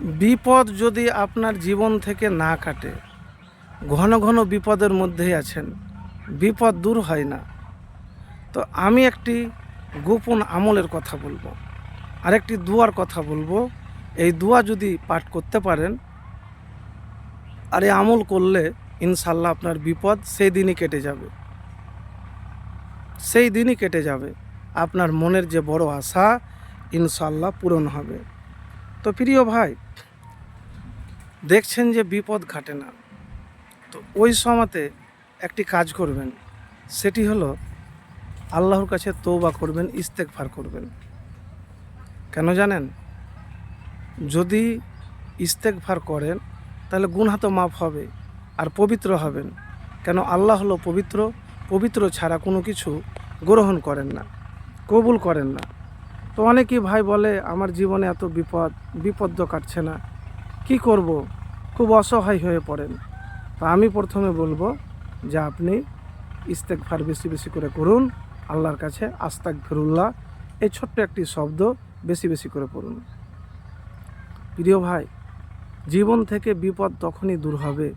বিপদ যদি আপনার জীবন থেকে না কাটে, ঘন ঘন বিপদের মধ্যেই আছেন, বিপদ দূর হয় না। তো আমি একটি গোপন আমলের কথা বলব আর একটি দুয়ার কথা বলব। এই দুয়া যদি পাঠ করতে পারেন, আর এই আমল করলে ইনশাল্লাহ আপনার বিপদ সেই দিনই কেটে যাবে। সেই দিনই কেটে যাবে। আপনার মনের যে বড় আশা ইনশাল্লাহ পূরণ হবে। তো প্রিয় ভাই দেখছেন যে বিপদ ঘাটে না। তো ওই সময়তে একটি কাজ করবেন। সেটি হলো আল্লাহর কাছে তৌবা করবেন ইস্তেকফার করবেন। কেন জানেন? যদি ইস্তেকফার করেন, তাহলে গুনহা মাফ হবে আর পবিত্র হবেন। কেন আল্লাহ হলো পবিত্র? পবিত্র ছাড়া কোনো কিছু গ্রহণ করেন না, কবুল করেন না। তো অনেকেই ভাই বলে, আমার জীবনে এত বিপদ বিপদ কাটছে না। কি করব? খুব অসহায় হয়ে পড়েন। তো আমি প্রথমে বলব যে আপনি ইস্তেকফার বেশি বেশি করে করুন, আল্লাহর কাছে আস্তাক ফিরুল্লাহ এই ছোট্ট একটি শব্দ বেশি বেশি করে পড়ুন। প্রিয় ভাই, জীবন থেকে বিপদ তখনই দূর হবে।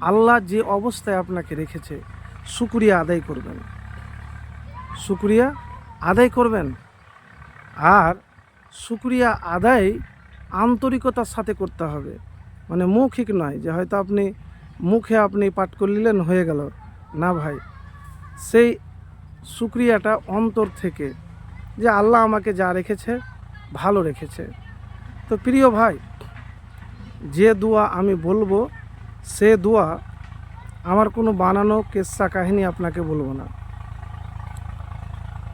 আল্লাহ যে অবস্থায় আপনাকে রেখেছে, শুক্রিয়া আদায় করবেন। শুক্রিয়া আদায় করবেন? আর শুক্রিয়া আদায় আন্তরিকতার সাথে করতে হবে। মানে মৌখিক নয় যে হয়তো আপনি মুখে আপনি পাঠ করে নিলেন হয়ে গেল। না ভাই, সেই শুক্রিয়াটা অন্তর থেকে যে আল্লাহ আমাকে যা রেখেছে, ভালো রেখেছে। তো প্রিয় ভাই, যে দোয়া আমি বলব, সে দোয়া আমার কোনো বানানো কেসা কাহিনী আপনাকে বলব না।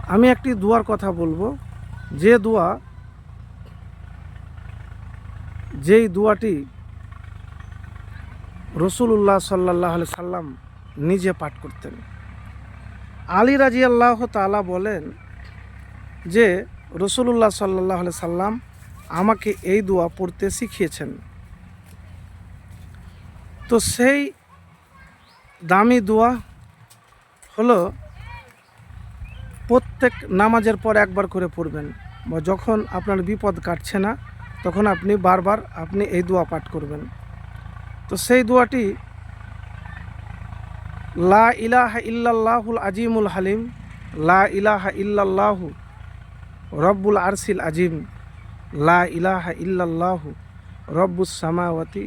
আমি একটি দোয়ার কথা বলব। যে দোয়া যেই দোয়াটি রসুল্লাহ সাল্লাহ সাল্লাম নিজে পাঠ করতেন। আলী রাজি আল্লাহ তালা বলেন যে রসুল্লাহ সাল্লাহ সাল্লাম আমাকে এই দোয়া পড়তে শিখিয়েছেন। তো সেই দামি দোয়া হলো, প্রত্যেক নামাজের পর একবার করে পড়বেন, বা যখন আপনার বিপদ কাটছে না তখন আপনি বারবার আপনি এই দোয়া পাঠ করবেন। তো সেই দোয়াটি, লা ইলাহা ইল্লাল্লাহুল আজিমুল হালিম, লা ইলাহা ইল্লাল্লাহু রব্বুল আরসিল আজিম, লা ইলাহা ইল্লাল্লাহু রব্বুস সামাওয়াতি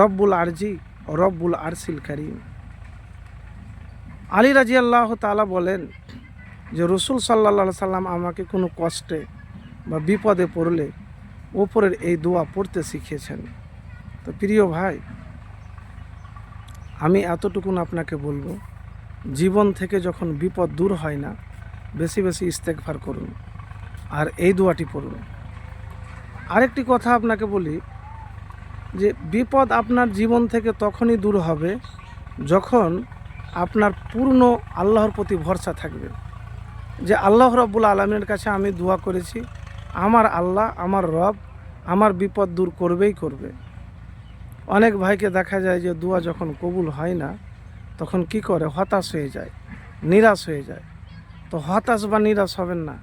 রব্বুল আরজি রব্বুল আরসিল করিম। আলী রাজি আল্লাহ তালা বলেন যে, রসুল সাল্লা সাল্লাম আমাকে কোনো কষ্টে বা বিপদে পড়লে ওপরের এই দোয়া পড়তে শিখিয়েছেন তো প্রিয় ভাই, আমি এতটুকুন আপনাকে বলব, জীবন থেকে যখন বিপদ দূর হয় না, বেশি বেশি ইস্তেকফার করুন আর এই দোয়াটি পড়ুন। আরেকটি কথা আপনাকে বলি যে, বিপদ আপনার জীবন থেকে তখনই দূর হবে যখন আপনার পূর্ণ আল্লাহর প্রতি ভরসা থাকবে। যে, আল্লাহ রব্বুল আলমের কাছে আমি দোয়া করেছি আমার আল্লাহ, আমার রব, আমার বিপদ দূর করবেই করবে। অনেক ভাইকে দেখা যায় যে দোয়া যখন কবুল হয় না, তখন কি করে? হতাশ হয়ে যায়, নিরাশ হয়ে যায়। তো হতাশ বা নিরাশ হবেন না।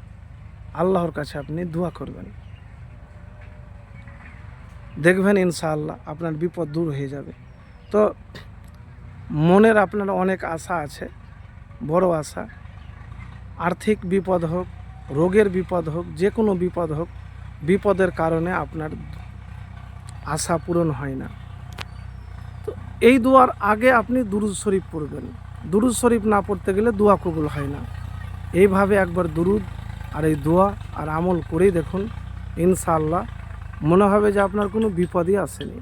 আল্লাহর কাছে আপনি দোয়া করবেন। দেখবেন ইনশাআল্লাহ আপনার বিপদ দূর হয়ে যাবে। তো মনের আপনার অনেক আশা আছে, বড় আশা। আর্থিক বিপদ হোক রোগের বিপদ হোক, যে কোনো বিপদ হোক, বিপদের কারণে আপনার আশা পূরণ হয় না। তো এই দোয়ার আগে আপনি দুরুদ শরীফ পড়বেন। দুরুদ শরীফ না পড়তে গেলে দোয়া কবুল হয় না। এইভাবে একবার দুরুদ আর এই দোয়া আর আমল করেই দেখুন, ইনশাআল্লাহ। মনে হবে যে আপনার কোনো বিপদই আসেনি।